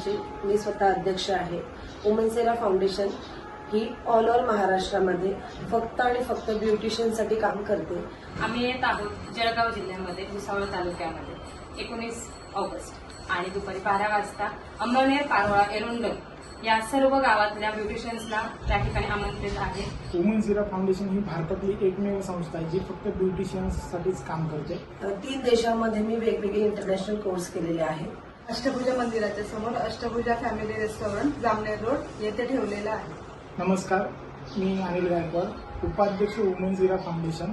फाउंडेशनची मी स्वतः अध्यक्ष आहे. वुमन सेरा फाउंडेशन ही ऑल ओव्हर महाराष्ट्रामध्ये फक्त आणि फक्त ब्युटिशियनसाठी काम करते. आम्ही येत आहोत जळगाव जिल्ह्यामध्ये भुसावळ तालुक्यामध्ये एकोणीस ऑगस्ट आणि दुपारी बारा वाजता अंबळनेर पारोळा एरुंडल या सर्व गावातल्या ब्युटिशियन्सला त्या ठिकाणी आमंत्रित आहे. वुमन झिरा फाउंडेशन ही भारतातली एकमेव संस्था आहे जी फक्त ब्युटिशियन्ससाठीच काम करते. तीन देशांमध्ये मी वेगवेगळे इंटरनॅशनल कोर्स केलेले आहेत. अष्टभुजा मंदिराच्या समोर Ashtabhuja family restaurant Jamner road येथे ठेवलेला आहे. नमस्कार मी अनिल गायकवाड उपाध्यक्ष वुमेन झिरा फाउंडेशन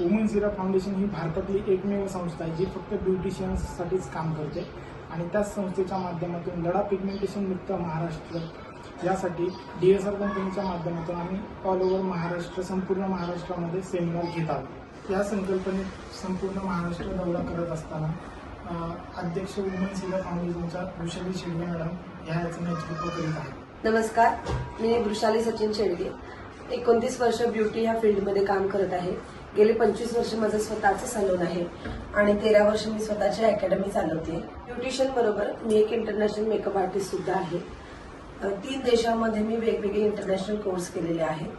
वुमेन झिरा फाउंडेशन ही भारतातली एकमेव संस्था आहे जी फक्त ब्युटिशियन्ससाठीच काम करते आणि त्याच संस्थेच्या माध्यमातून लढा पिगमेंटेशन मुक्त महाराष्ट्र यासाठी डी एस आर कंपनीच्या माध्यमातून आम्ही ऑल ओव्हर महाराष्ट्र संपूर्ण महाराष्ट्रामध्ये सेमिनार घेत आहोत. या संकल्पनेत संपूर्ण महाराष्ट्र दौरा करत असताना अध्यक्ष वुमन झिरा फाउंडेशनच्या वृषाली शेडगे मॅडम ह्या याचं नेतृत्व करीत आहे नमस्कार मी वृषाली सचिन शेडगे. एकोणतीस वर्ष ब्युटी ह्या फील्डमध्ये काम करत आहे. गेले पंचवीस वर्ष माझं स्वतःचं सलून आहे आणि तेरा वर्ष मी स्वतःची अकॅडमी चालवते. ब्युटिशियन बरोबर मी एक इंटरनॅशनल मेकअप आर्टिस्ट सुद्धा आहे. तीन देशांमध्ये मी वेगवेगळे इंटरनॅशनल कोर्स केलेले आहेत.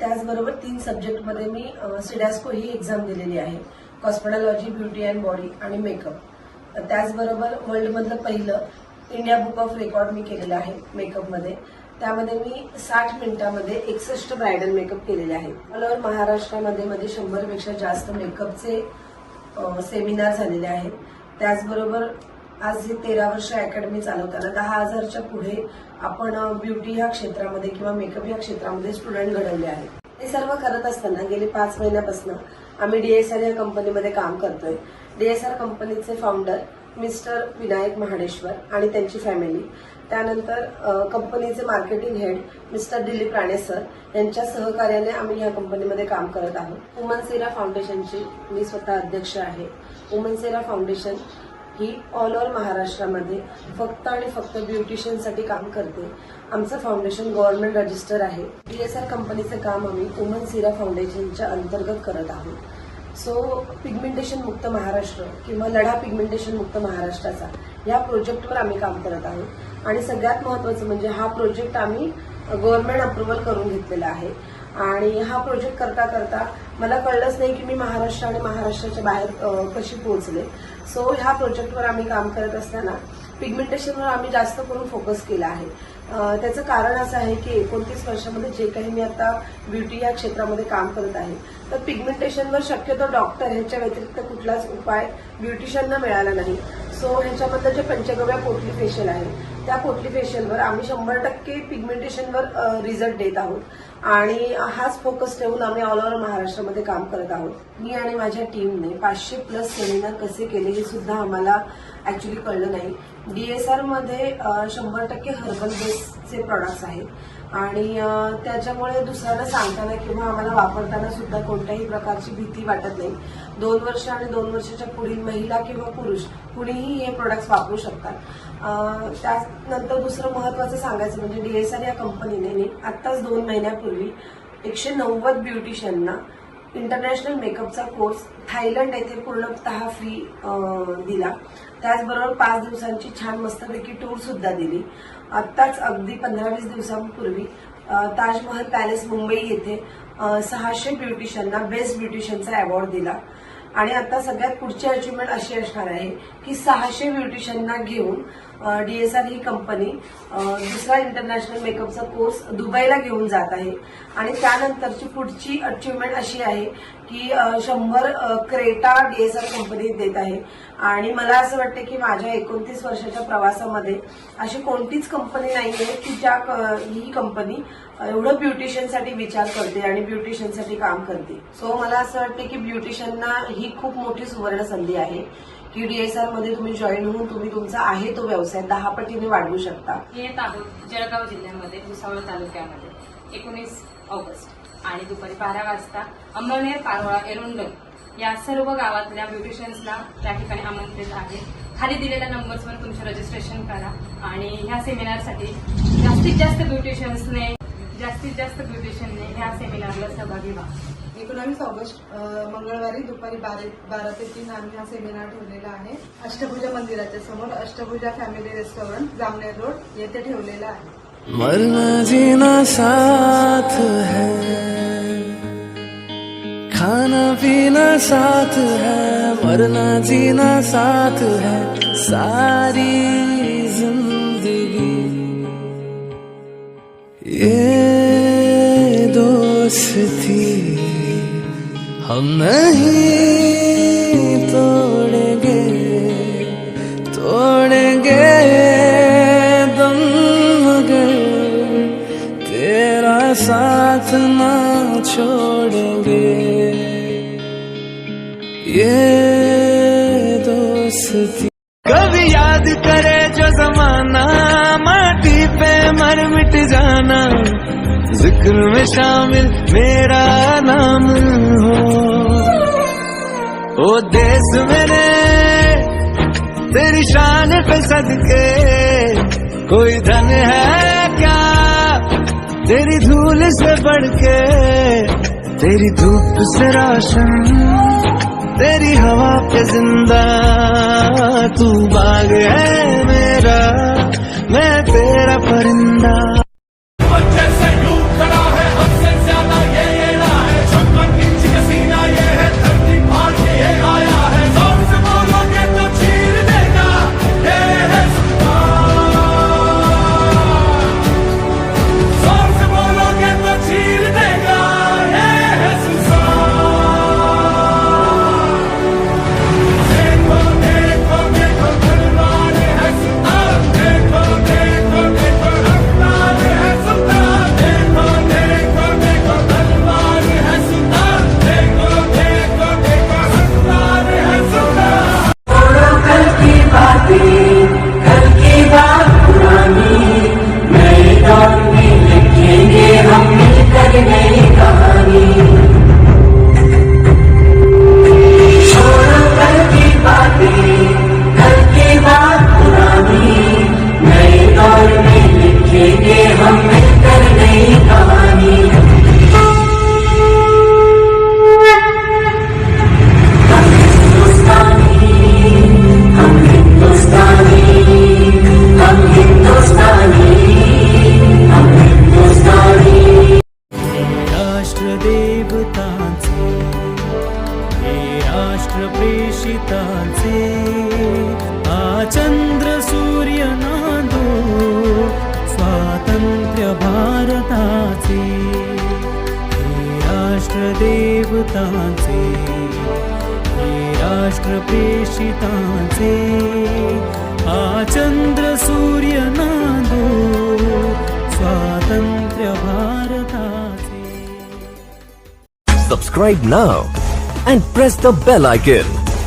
त्याचबरोबर तीन सब्जेक्टमध्ये मी सिडॅस्को ही एक्झाम दिलेली आहे. कॉस्मेटॉलॉजी ब्युटी अँड बॉडी आणि मेकअप त्याचबरोबर वर्ल्डमधलं पहिलं इंडिया बुक ऑफ रेकॉर्ड मी केलेलं आहे मेकअपमध्ये त्यामध्ये मी साठ मिनिटामध्ये एकसष्ट ब्रायडल मेकअप केलेले आहेत. ऑल ओव्हर महाराष्ट्रामध्ये मध्ये शंभरपेक्षा जास्त मेकअपचे सेमिनार झालेले आहेत. त्याचबरोबर आज ही तेरा वर्ष अकॅडमी चालवताना दहा हजारच्या पुढे आपण ब्युटी ह्या क्षेत्रामध्ये किंवा मेकअप ह्या क्षेत्रामध्ये स्टुडंट घडवले आहेत. हे सर्व करत असताना गेले पाच महिन्यापासून आम्ही डीएसआर या कंपनीमध्ये काम करतोय. डीएसआर कंपनीचे फाउंडर मिस्टर विनायक महाडेश्वर आणि त्यांची फॅमिली त्यानंतर कंपनीचे marketing head mister Dilip Rane sir यांच्या सहकार्याने आम्ही या कंपनीमध्ये काम करत आहोत. वुमन सेरा फाउंडेशनची मी स्वतः अध्यक्ष आहे. वुमन सेरा फाउंडेशन ही ऑल ओव्हर महाराष्ट्रामध्ये फक्त आणि फक्त ब्युटिशियनसाठी काम करते. आमचं फाउंडेशन गव्हर्नमेंट रजिस्टर आहे. जी एस आर कंपनीचं काम आम्ही उमन सिरा फाउंडेशनच्या अंतर्गत करत आहोत. सो पिगमेंटेशन मुक्त महाराष्ट्र किंवा लढा पिगमेंटेशन मुक्त महाराष्ट्राचा या प्रोजेक्टवर आम्ही काम करत आहोत. आणि सगळ्यात महत्त्वाचं म्हणजे हा प्रोजेक्ट आम्ही गव्हर्नमेंट अप्रुव्हल करून घेतलेला आहे. आणि हा प्रोजेक्ट करता करता मला कळलंच नाही की मी महाराष्ट्र आणि महाराष्ट्राच्या बाहेर कशी पोहोचले. सो ह्या प्रोजेक्टवर आम्ही काम करत असताना पिगमेंटेशनवर आम्ही जास्त करून फोकस केला आहे. त्याचं कारण असं आहे की एकोणतीस वर्षामध्ये जे काही मी आता ब्युटी या क्षेत्रामध्ये काम करत आहे तर पिगमेंटेशनवर शक्यतो डॉक्टर ह्याच्या व्यतिरिक्त कुठलाच उपाय ब्युटिशियनना मिळाला नाही. सो ह्याच्यामधलं जे पंचगव्या पोटली फेशियल आहे त्या पोटली फेशियलवर आम्ही शंभर टक्के पिगमेंटेशनवर रिझल्ट देत आहोत. आणि हाच फोकस ठेवून आम्ही ऑल ओव्हर महाराष्ट्रामध्ये काम करत आहोत. मी आणि माझ्या टीमने पाचशे प्लस सेमिनार कसे केले हे सुद्धा आम्हाला ऍक्च्युली कळलं नाही. डीएसआरमध्ये शंभर टक्के हर्बल बेसचे प्रॉडक्ट्स आहेत. आणि त्याच्यामुळे दुसऱ्यांना सांगताना किंवा आम्हाला वापरताना सुद्धा कोणत्याही प्रकारची भीती वाटत नाही. दोन वर्ष आणि दोन वर्षाच्या पुढील महिला किंवा पुरुष कुणीही हे प्रोडक्ट्स वापरू शकतात. त्यानंतर दुसरं महत्वाचं सांगायचं म्हणजे डीएसआर या कंपनीने आत्ताच दोन महिन्यापूर्वी एकशे नव्वद ब्युटिशियनना इंटरनॅशनल मेकअपचा कोर्स थायलंड येथे पूर्णतः फ्री दिला. त्याचबरोबर पाच दिवसांची छान मस्तपैकी टूर सुद्धा दिली. आत्ताच अगदी पंधरा वीस दिवसांपूर्वी ताजमहल पॅलेस मुंबई येथे सहाशे ब्युटिशियनना बेस्ट ब्युटिशियनचा अवॉर्ड दिला. आणि आता सगळ्यात पुढची अचिव्हमेंट अशी असणार आहे की सहाशे ब्युटिशियनना घेऊन डीएसआर ही कंपनी दुसरा इंटरनॅशनल मेकअपचा कोर्स दुबईला घेऊन जात आहे. आणि त्यानंतरची पुढची अचिव्हमेंट अशी आहे की शंभर क्रेटा डीएसआर कंपनी देत आहे. आणि मला असं वाटतं की माझ्या एकोणतीस वर्षाच्या प्रवासामध्ये अशी कोणतीच कंपनी नाही आहे की ज्या ही कंपनी एवढं ब्युटिशियनसाठी विचार करते आणि ब्युटिशियनसाठी काम करते. सो मला असं वाटतं की ब्युटिशियनना ही खूप मोठी सुवर्ण संधी आहे की डीएसआरमध्ये तुम्ही जॉईन होऊन तुम्ही तुमचा आहे तो व्यवसाय दहा पटीने वाढवू शकता. येत आहोत जळगाव जिल्ह्यामध्ये भुसावळ तालुक्यामध्ये एकोणीस ऑगस्ट. आणि दुपारी बारा वाजता अंमळनेर पारोळा एरुंड या सर्व गावातल्या ब्युटिशियन्सला त्या ठिकाणी आमंत्रित आहे. खाली दिलेल्या नंबर्सवर तुमचं रजिस्ट्रेशन करा आणि ह्या सेमिनारसाठी जास्तीत जास्त ब्युटिशियन्सने जास्तीत जास्त ब्युटिशियनने ह्या सेमिनारला सहभागी व्हा. एकोणावीस ऑगस्ट मंगळवारी दुपारी बारा बारा ते तीन आम्ही हा सेमिनार ठेवलेला आहे. अष्टभुजा मंदिराच्या समोर Ashtabhuja family restaurant Jamner road येथे ठेवलेला आहे. मरना जीना साथ है। खाना पीना साथ है। मरना जीना साथ है। सारी ज़िंदगी ये दोस्ती हम नहीं तोड़ेंगे तोड़ेंगे। छोड़ेंगे। ये दोस्ती। कभी याद करे जो जमाना माटी पे मर मिट जाना। जिक्र में शामिल मेरा नाम हो। ओ देश मेरे तेरी शान पे सदके। कोई धन है तेरी धूल से बढ़ के तेरी धूप से रोशन तेरी हवा पे जिंदा तू बाग है मेरा मैं तेरा परिंदा। प्रेषितांचे आ चंद्र सूर्य नादो स्वातंत्र्य भारताचे हे राष्ट्रदेवतांचे हे आ चंद्र सूर्य नादो स्वातंत्र्य भारताचे Subscribe now and press the bell icon.